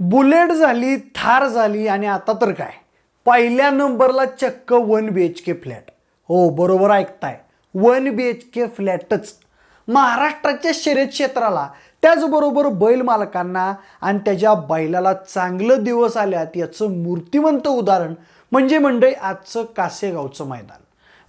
Bullet झाली थार झाली आणि आता तर काय? पहिल्या नंबरला चक्क one B H K flat हो बरोबर ऐकताय. वन बी एच के फ्लॅटच महाराष्ट्राच्या शर्यत क्षेत्राला त्याचबरोबर बैल मालकांना आणि त्याच्या बैलाला चांगलं दिवस आल्यात याचं मूर्तिमंत उदाहरण म्हणजे मंडळी आजचं कासेगावचं मैदान.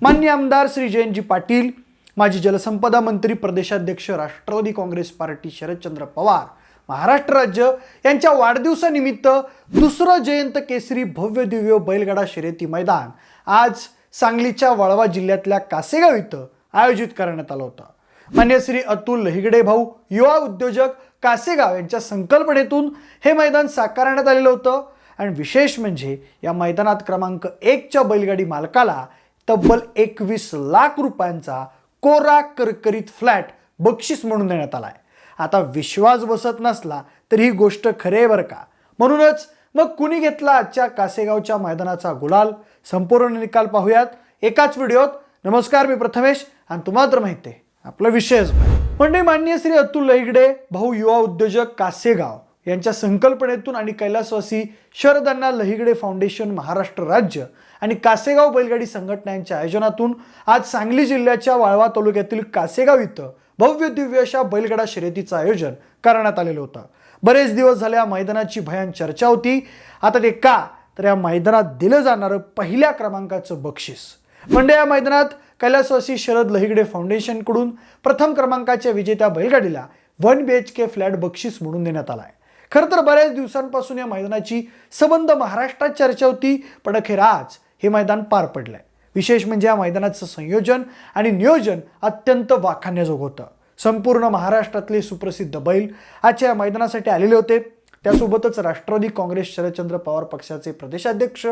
मान्य आमदार श्री जयंतजी पाटील माजी जलसंपदा मंत्री प्रदेशाध्यक्ष राष्ट्रवादी काँग्रेस पार्टी शरदचंद्र पवार महाराष्ट्र राज्य यांच्या वाढदिवसानिमित्त दुसरं जयंत केसरी भव्य दिव्य बैलगाडा शर्यती मैदान आज सांगलीच्या वाळवा जिल्ह्यातल्या कासेगाव इथं आयोजित करण्यात आलं होतं. मान्य श्री अतुल लहिगडे भाऊ युवा उद्योजक कासेगाव यांच्या संकल्पनेतून हे मैदान साकारण्यात आलेलं होतं आणि विशेष म्हणजे या मैदानात क्रमांक एकच्या बैलगाडी मालकाला तब्बल एकवीस लाख रुपयांचा कोरा करकरीत फ्लॅट बक्षीस म्हणून देण्यात आलाय. आता विश्वास बसत नसला तर ही गोष्ट खरे बरं का? म्हणूनच मग कुणी घेतला आजच्या कासेगावच्या मैदानाचा गुलाल? संपूर्ण निकाल पाहूयात. एकाच व्हिडिओत. नमस्कार मी प्रथमेश आणि तुम्हाला तर माहिती आहे आपला विषयच म्हणजे मान्य श्री अतुल लहिगडे भाऊ युवा उद्योजक कासेगाव यांच्या संकल्पनेतून आणि कैलासवासी शरदांना लहिगडे फाउंडेशन महाराष्ट्र राज्य आणि कासेगाव बैलगाडी संघटना यांच्या आयोजनातून आज सांगली जिल्ह्याच्या वाळवा तालुक्यातील कासेगाव इथं भव्य दिव्य अशा बैलगडा शर्यतीचं आयोजन करण्यात आलेलं होतं. बरेच दिवस झाले या मैदानाची भयान चर्चा होती. आता ते का? तर या मैदानात दिलं जाणारं पहिल्या क्रमांकाचं बक्षीस. म्हणजे या मैदानात कैलासवासी शरद लहिगडे फाउंडेशनकडून प्रथम क्रमांकाच्या विजेत्या बैलगाडीला one B H K flat बक्षीस म्हणून देण्यात आला आहे खरं तर बऱ्याच दिवसांपासून या मैदानाची संबंध महाराष्ट्रात चर्चा होती पण अखेर आज हे मैदान पार पडलं आहे विशेष म्हणजे या मैदानाचं संयोजन आणि नियोजन अत्यंत वाखाण्याजोग होतं. संपूर्ण महाराष्ट्रातले सुप्रसिद्ध बैल आजच्या या मैदानासाठी आलेले होते. त्यासोबतच राष्ट्रवादी काँग्रेस शरदचंद्र पवार पक्षाचे प्रदेशाध्यक्ष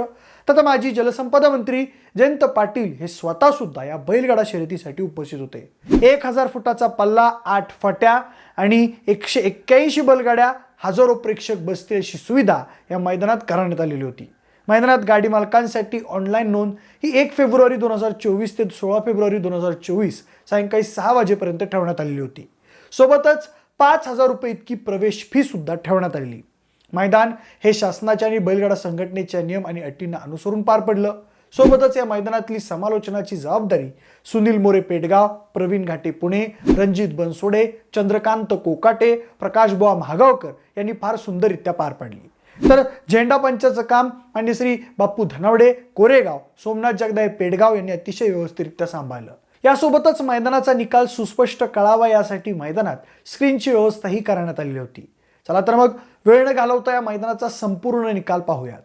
तथा माजी जलसंपदा मंत्री जयंत पाटील हे स्वतः सुद्धा या बैलगाडा शर्यतीसाठी उपस्थित होते. एक हजार फुटाचा पल्ला आठ फट्या आणि एकशे एक्क्याऐंशी बैलगाड्या हजारो प्रेक्षक बसतील अशी सुविधा या मैदानात करण्यात आलेली होती. मैदानात गाडी मालकांसाठी ऑनलाईन नोंद. ही एक फेब्रुवारी दोन हजार चोवीस ते सोळा फेब्रुवारी दोन हजार चोवीस सायंकाळी सहा वाजेपर्यंत ठेवण्यात आलेली होती. सोबतच पाच हजार रुपये इतकी प्रवेश फी सुद्धा ठेवण्यात आलेली. मैदान हे शासनाच्या आणि बैलगाडा संघटनेच्या नियम आणि अटींना अनुसरून पार पडलं. सोबतच या मैदानातली समालोचनाची जबाबदारी सुनील मोरे पेटगाव प्रवीण घाटे पुणे रणजित बनसोडे चंद्रकांत कोकाटे प्रकाश बुवा महागावकर यांनी फार सुंदररित्या पार पाडली. तर झेंडा पंचाचं काम आणि श्री बाप्पू धनावडे कोरेगाव सोमनाथ जगदाय पेडगाव यांनी अतिशय व्यवस्थितरित्या सांभाळलं. यासोबतच मैदानाचा निकाल सुस्पष्ट कळावा यासाठी मैदानात स्क्रीनची व्यवस्थाही करण्यात आलेली होती. चला तर मग वेळ न घालवता या मैदानाचा संपूर्ण निकाल पाहूयात.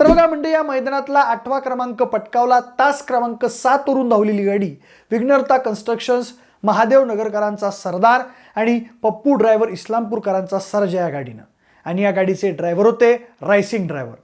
तर बघा म्हणजे या मैदानातला आठवा क्रमांक पटकावला. तास क्रमांक सात वरून धावलेली गाडी विघ्नर्ता कन्स्ट्रक्शन्स महादेव नगरकरांचा सरदार आणि पप्पू ड्रायव्हर इस्लामपूरकरांचा सरज या गाडीनं. आणि या गाडीचे ड्रायव्हर होते रायसिंग ड्रायव्हर.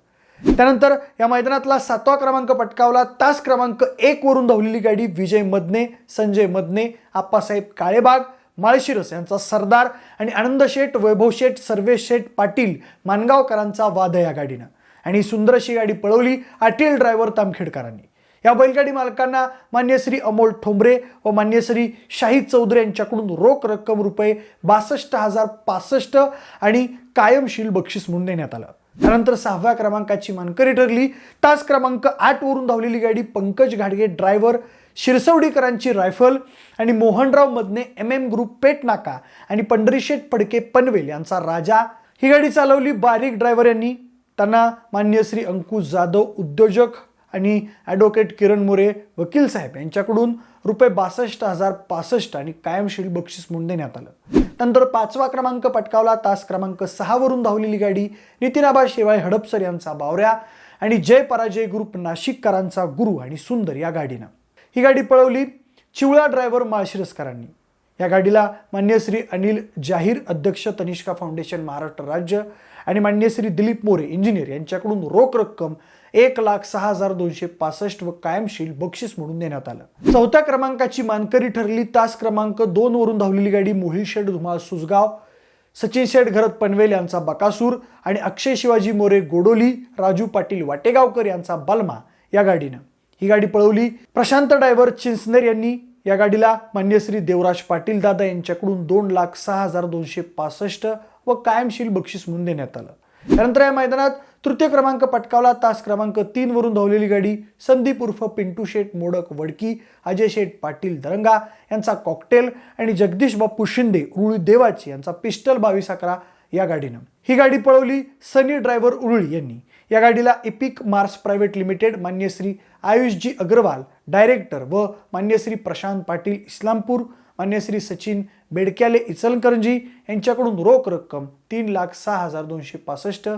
त्यानंतर या मैदानातला सातवा क्रमांक पटकावला. तास क्रमांक एक वरून धावलेली गाडी विजय मदने संजय मदने आप्पासाहेब काळेबाग माळशिरस यांचा सरदार आणि आनंद शेठ वैभव शेठ सर्वेश शेठ पाटील मानगावकरांचा वाद या गाडीनं. आणि सुंदर अशी गाडी पळवली आटील ड्रायव्हर तामखेडकरांनी. या बैलगाडी मालकांना मान्य श्री अमोल ठोंबरे व मान्य श्री शाहीद चौधरी यांच्याकडून रोख रक्कम रुपये बासष्ट हजार पासष्ट आणि कायमशील बक्षीस म्हणून देण्यात आलं. त्यानंतर सहाव्या क्रमांकाची मानकरी ठरली. तास क्रमांक आठ वरून धावलेली गाडी पंकज घाडगे ड्रायव्हर शिरसवडीकरांची रायफल आणि Mohanrao Madhane M M group Peth Naka आणि पंढरीशेठ फडके पनवेल यांचा राजा. ही गाडी चालवली बारीक ड्रायव्हर यांनी. त्यांना मान्य श्री अंकुश जाधव उद्योजक. आणि ॲडव्होकेट किरण मोरे वकील साहेब यांच्याकडून रुपये बासष्ट हजार पासष्ट आणि कायमशील बक्षीस म्हणून देण्यात आलं. नंतर पाचवा क्रमांक पटकावला. तास क्रमांक सहावरून धावलेली गाडी नितीनाबा शेवाळे हडपसर यांचा बावऱ्या आणि जय पराजय ग्रुप नाशिककरांचा गुरु आणि सुंदर या गाडीनं. ही गाडी पळवली चिवळा ड्रायव्हर माळशिरसकरांनी या गाडीला मान्य श्री अनिल जाहीर अध्यक्ष तनिष्का फाउंडेशन महाराष्ट्र राज्य आणि मान्य श्री दिलीप मोरे इंजिनियर यांच्याकडून रोख रक्कम एक लाख सहा हजार दोनशे पासष्ट व कायमशील बक्षीस म्हणून देण्यात आलं. चौथ्या क्रमांकाची मानकरी ठरली. तास क्रमांक दोन वरून धावलेली गाडी मोहिल शेठ धुमाळ सुसगाव सचिन शेठ घरत पनवेल यांचा बकासूर आणि अक्षय शिवाजी मोरे गोडोली राजू पाटील वाटेगावकर यांचा बलमा या गाडीनं. ही गाडी पळवली. प्रशांत डायव्हर चिंचनेर यांनी या गाडीला. मान्यश्री देवराज पाटील दादा यांच्याकडून दोन लाख सहा हजार दोनशे पासष्ट व कायमशील बक्षीस म्हणून देण्यात आलं. त्यानंतर या मैदानात तृतीय क्रमांक पटकावला. तास क्रमांक तीन वरून धावलेली गाडी संदीप उर्फ पिंटू शेठ मोडक वडकी अजय शेठ पाटील दरंगा यांचा कॉकटेल आणि जगदीश बाप्पू शिंदे उरुळी देवाची यांचा पिस्टल बावीस अकरा या गाडीनं. ही गाडी पळवली सनी ड्रायव्हर उरुळी यांनी. या गाडीला एपिक मार्स प्रायव्हेट लिमिटेड मान्यश्री आयुषजी अग्रवाल डायरेक्टर व मान्यश्री प्रशांत पाटील इस्लामपूर मान्यश्री सचिन बेडक्याले इचलकरंजी यांच्याकडून रोख रक्कम तीन लाख सहा हजार दोनशे पासष्ट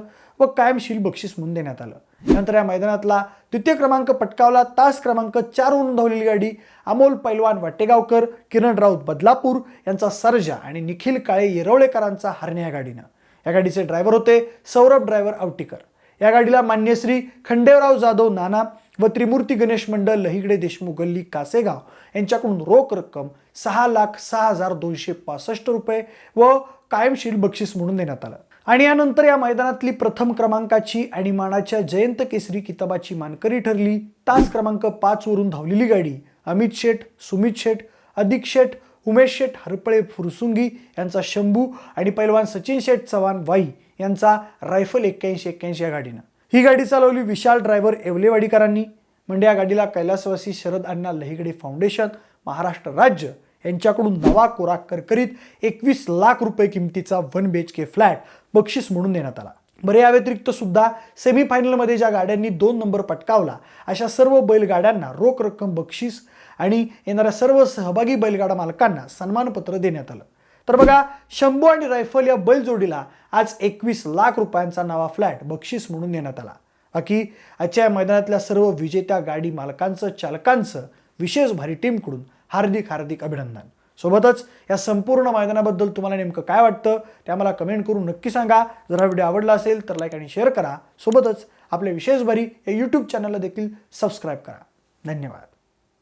व कायमशील बक्षीस म्हणून देण्यात आलं. नंतर या मैदानातला द्वितीय क्रमांक पटकावला. तास क्रमांक चार वरून धावलेली गाडी अमोल पैलवान वाटेगावकर किरण राऊत बदलापूर यांचा सर्जा आणि निखिल काळे येरवळेकरांचा हरण्या या गाडीनं. या गाडीचे ड्रायव्हर होते सौरभ ड्रायव्हर आवटीकर. या गाडीला मान्यश्री खंडेराव जाधव नाना व त्रिमूर्ती गणेश मंडळ लहिगडे देशमुख गल्ली कासेगाव यांच्याकडून रोख रक्कम सहा लाख सहा हजार दोनशे पासष्ट रुपये व कायमशील बक्षीस म्हणून देण्यात आलं. आणि यानंतर या मैदानातली प्रथम क्रमांकाची आणि मानाच्या जयंत केसरी किताबाची मानकरी ठरली. तास क्रमांक पाच वरून धावलेली गाडी अमित शेठ सुमित शेठ अधिक शेठ उमेश शेठ हरपळे फुरसुंगी यांचा शंभू आणि पैलवान सचिन शेठ चव्हाण वाई यांचा रायफल एक्क्याऐंशी एक्क्याऐंशी या गाडीनं. ही गाडी चालवली विशाल ड्रायव्हर येवलेवाडीकरांनी म्हणजे या गाडीला कैलासवासी शरद अण्णा लहिगडे फाउंडेशन महाराष्ट्र राज्य यांच्याकडून नवा कोरा करकरीत एकवीस लाख रुपये किमतीचा one B H K flat बक्षीस म्हणून देण्यात आला. बरं या व्यतिरिक्त सुद्धा सेमीफायनलमध्ये ज्या गाड्यांनी दोन नंबर पटकावला अशा सर्व बैलगाड्यांना रोख रक्कम बक्षीस आणि येणाऱ्या सर्व सहभागी बैलगाडा मालकांना सन्मानपत्र देण्यात आलं. तर बघा शंभू आणि रायफल या बैलजोडीला आज एकवीस लाख रुपयांचा नवा फ्लॅट बक्षीस म्हणून देण्यात आला. बाकी आजच्या या मैदानातल्या सर्व विजेत्या गाडी मालकांचं चालकांचं विशेष भारी टीमकडून हार्दिक हार्दिक अभिनंदन. सोबतच या संपूर्ण मैदानाबद्दल तुम्हाला नेमकं काय वाटतं ते आम्हाला कमेंट करून नक्की सांगा. जर हा व्हिडिओ आवडला असेल तर लाईक आणि शेअर करा. सोबतच आपल्या विशेष भारी या यूट्यूब चॅनलला देखील सबस्क्राईब करा. धन्यवाद.